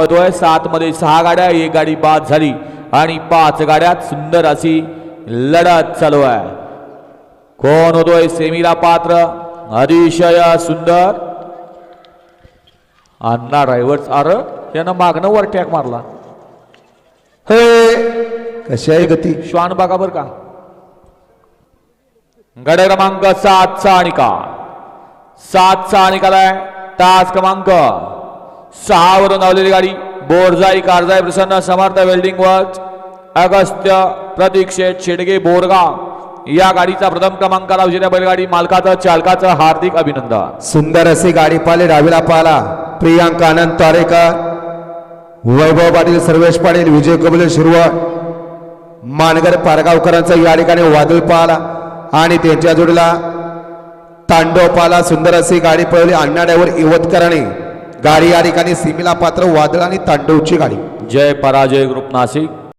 पळतोय सात मध्ये सहा गाड्या एक गाडी बाद झाली. आणि पाच गाड्यात सुंदर अशी लढत चालू आहे. कोण होतोय सेमीला पात्र? अतिशय सुंदर. अण्णा ड्रायव्हर्स अर यानं मागणं वर टॅक मारला. हे कशी आहे गती? श्वान बघा बर का. गड क्रमांक सातचा निकाल. सातचा निकाल आहे. तास क्रमांक सहावरून धावलेली गाडी. बोरजाई कारजाई प्रसन्न समर्थ वेल्डिंग वर्क्स अगस्त्य प्रतीक्षेत शेडगे बोरगाव या गाडीचा प्रथम क्रमांकाला उजेऱ्या बैलगाडी मालकाचं चालकाचं हार्दिक अभिनंदन. सुंदर अशी गाडी पाले डावीला पाला प्रियांका आनंद तारेकर. वैभव पाटील सर्वेश पाटील विजय कबले शिरवळ मानगर पारगावकरांचा या ठिकाणी वादळ पाला आणि त्यांच्या जोडीला तांडव पाला सुंदर अशी गाडी पळवली. अण्णाड्यावर इवतकरांनी गाडी या ठिकाणी सीमेला पात्र वादळ आणि तांडवची गाडी. जय पराजय ग्रुप नाशिक.